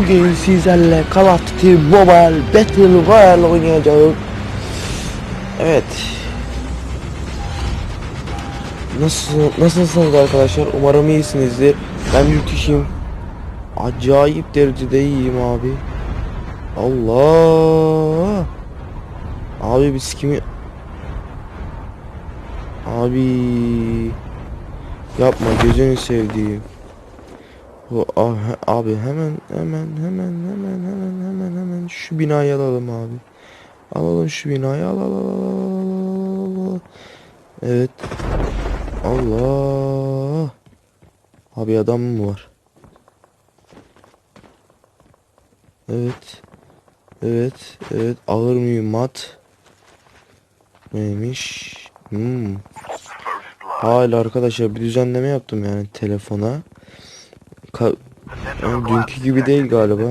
Bugün sizlerle Call of Duty Mobile Battle Royale oynayacağız. Evet. Nasıl nasılsınız arkadaşlar? Umarım iyisinizdir. Ben müthişim. Acayip derecede iyiyim abi. Allah. Abi biz kimi Abi yapma gözünü sevdiğim. Bu ah- abi hemen hemen hemen hemen hemen hemen hemen şu binayı alalım abi. Alalım şu binayı al al al, al, al. Evet. Allah. Abi adam mı var? Evet. Evet. Evet. Ağır mühimmat. Neymiş? Hmm. Hala arkadaşlar bir düzenleme yaptım yani telefona. Ka yani dünkü gibi değil galiba.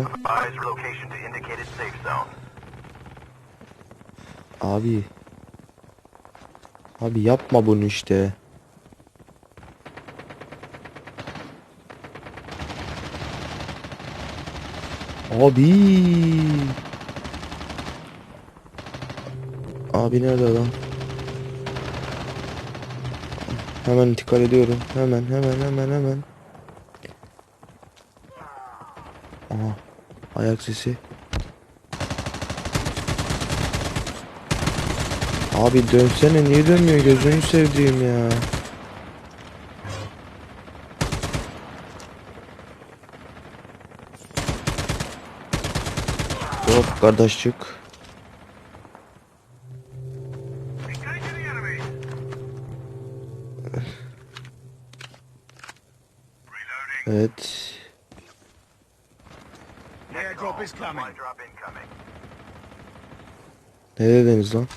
Abi. Abi yapma bunu işte. Abi. Abi nerede adam? Hemen intikal ediyorum. Hemen hemen hemen hemen. Aha. Ayak sesi. Abi dönsene niye dönmüyor gözünü sevdiğim ya. Hop kardeşçik. Evet. Ne dediniz lan?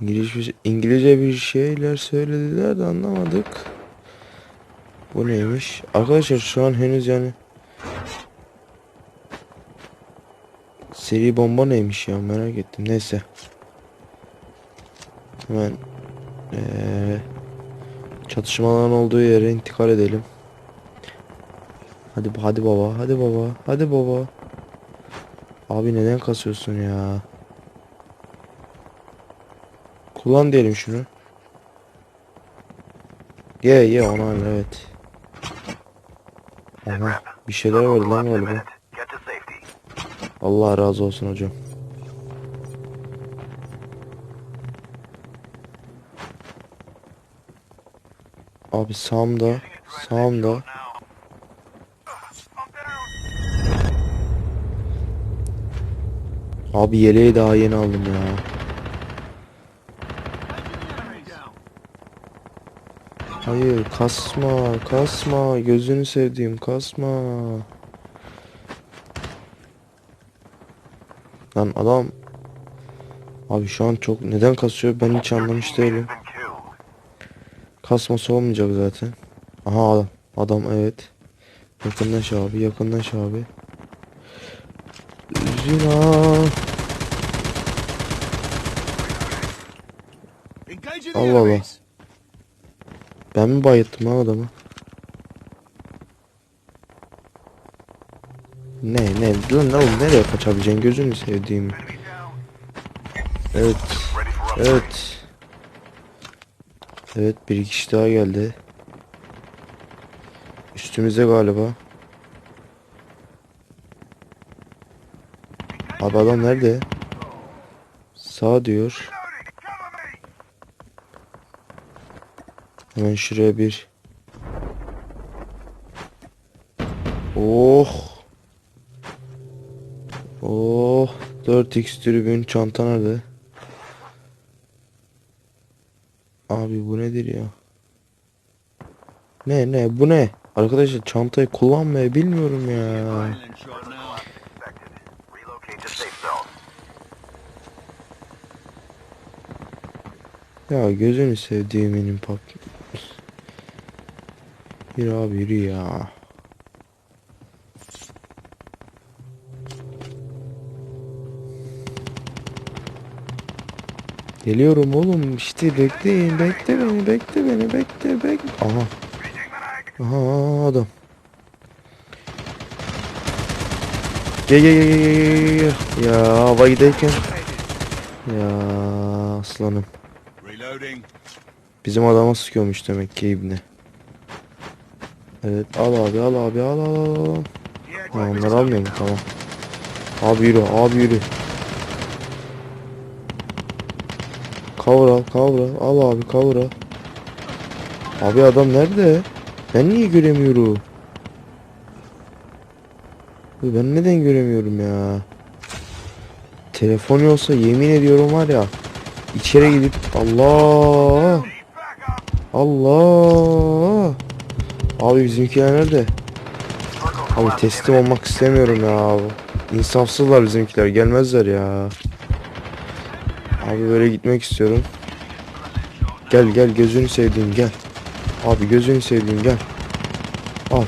İngilizce, İngilizce bir şeyler söylediler de anlamadık. Bu neymiş? Arkadaşlar şu an henüz yani Seri bomba neymiş ya merak ettim. Neyse. Hemen eee çatışmaların olduğu yere intikal edelim. Hadi hadi baba, hadi baba, hadi baba. Abi neden kasıyorsun ya? Kullan diyelim şunu. Ye ye onu al evet. Aha bir şeyler var lan galiba. Allah razı olsun hocam. Abi sağımda, sağımda. Abi yeleği daha yeni aldım ya. Hayır kasma, kasma. Gözünü sevdiğim kasma. Lan adam Abi şu an çok neden kasıyor ben hiç anlamış değilim. Kasması olmayacak zaten. Aha adam. Adam evet. Yakınlaş abi yakınlaş abi. Zina. Allah Allah. Ben mi bayılttım lan adamı? Ne ne lan oğlum nereye kaçabileceksin gözünü sevdiğim. Evet. Evet. Evet bir kişi daha geldi. Üstümüze galiba. Abi adam nerede? Sağ diyor. Hemen şuraya bir. Oh. Oh. 4x tribün çanta nerede? Abi bu nedir ya? Ne ne bu ne? Arkadaşlar çantayı kullanmayı bilmiyorum ya. Ya gözünü sevdiğiminin pap. Yürü abi yürü ya. Geliyorum oğlum işte bekleyin bekle beni bekle beni bekle bekle. Aha. Aha adam. Gel gel gel gel gel. Ya hava giderken. Ya aslanım. Bizim adama sıkıyormuş demek ki ibne. Evet al abi al abi al al al. Ha, onları almıyor mu? Tamam. Abi yürü abi yürü. Cover al cover al. Al abi cover al. Abi adam nerede? Ben niye göremiyorum? Ben neden göremiyorum ya? Telefon olsa yemin ediyorum var ya. İçeri gidip Allah Allah Abi bizimkiler nerede? Abi teslim olmak istemiyorum ya abi. İnsafsızlar bizimkiler gelmezler ya. Abi böyle gitmek istiyorum. Gel gel gözünü sevdiğim gel. Abi gözünü sevdiğim gel. Al.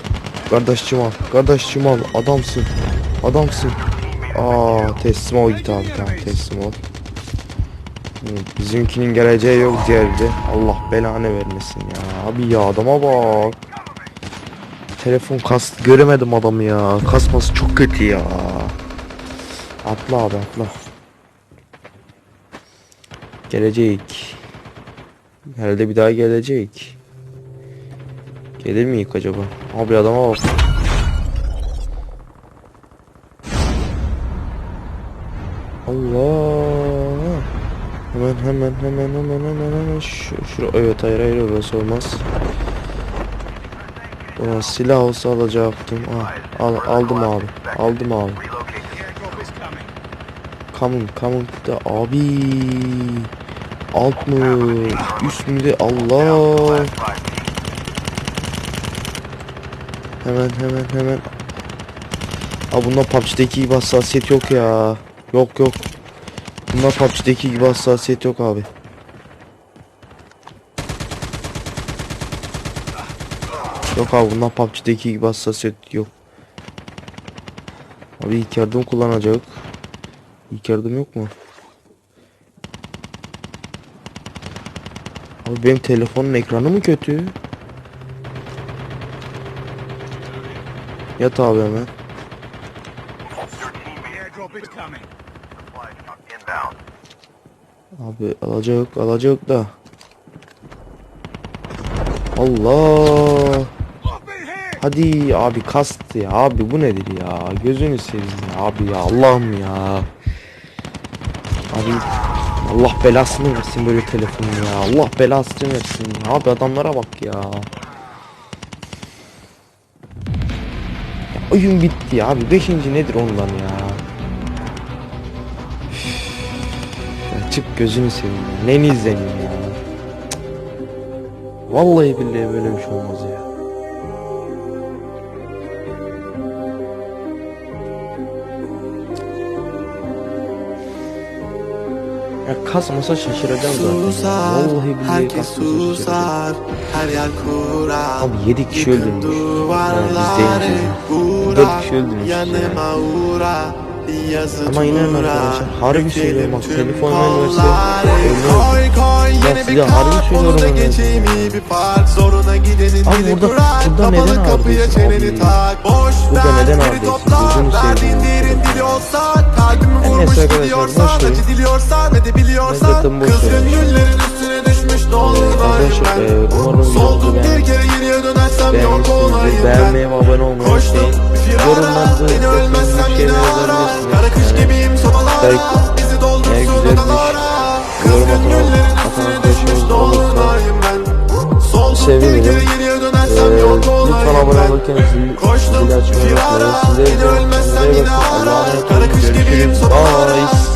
Kardeşçim al. Kardeşçim al. Adamsın. Adamsın. Aa teslim ol git abi tamam teslim ol. Bizimkinin geleceği yok diğerde. Allah belanı vermesin ya. Abi ya adama bak. Telefon kas göremedim adamı ya. Kasması çok kötü ya. Atla abi atla. Gelecek. Herhalde bir daha gelecek. Gelir mi ilk acaba? Abi adama bak. Allah. Hemen hemen hemen hemen hemen hemen şu şura evet hayır hayır orası olmaz. Ulan silah olsa alacaktım. Ah, al, aldım abi. Aldım abi. Coming coming da abi. Alt mı? Üst mü de Allah. Hemen hemen hemen. Aa bunda PUBG'deki gibi hassasiyet yok ya. Yok yok. Bunda PUBG'deki gibi hassasiyet yok abi. Yok abi bunda PUBG'deki gibi hassasiyet yok. Abi ilk yardım kullanacak. İlk yardım yok mu? Abi benim telefonun ekranı mı kötü? Yat abi hemen. Abi alacak alacak da. Allah. Hadi abi kastı ya abi bu nedir ya gözünü seveyim ya abi ya Allah'ım ya. Abi Allah belasını versin böyle telefonu ya Allah belasını versin ya. abi adamlara bak ya. ya oyun bitti abi 5. nedir ondan ya. Ya çık gözünü seveyim ya. Neni izleniyor ya. Cık. Vallahi billahi böyle bir şey olmaz ya. Ya kasmasa şaşıracağım zaten. Susar, Vallahi billahi herkes kasmasa şaşıracağım. susar, her yer kurar. Abi 7 kişi öldürmüş. duvarları Yani vura, Dört kişi öldürmüş yanıma uğra, Ama inanın arkadaşlar, harbi söylüyorum bak, tüm telefon ölmezdim. Koy koy Bak yeni size bir harbi kart, söylüyorum onu da ölmezdim. geçeyim iyi bir fark. Zoruna gidenin dili neden kapalı kapıya çeneni tak. Boş ağrıyorsun? topla, derdin seveyim. derin dili olsa, kalbimi vurmuş gidiyorsan, acı diliyorsan üstüne düşmüş Arkadaşlar e, umarım videomuzu beğenmişsinizdir. Beğenmeyi ve abone olmayı unutmayın. Yorumlarda istediğiniz şeyler yazabilirsiniz. Kara kış Yani eğer doldursun güzel bir odalara. yorum atan- atan düşmüş olursa sevinirim. Ee, lütfen abone olurken zil, açmayı unutmayın. İyi yine bakın. ara. Allah'a emanet Kara olun. kış gibiyim Görüşürüz. Bye.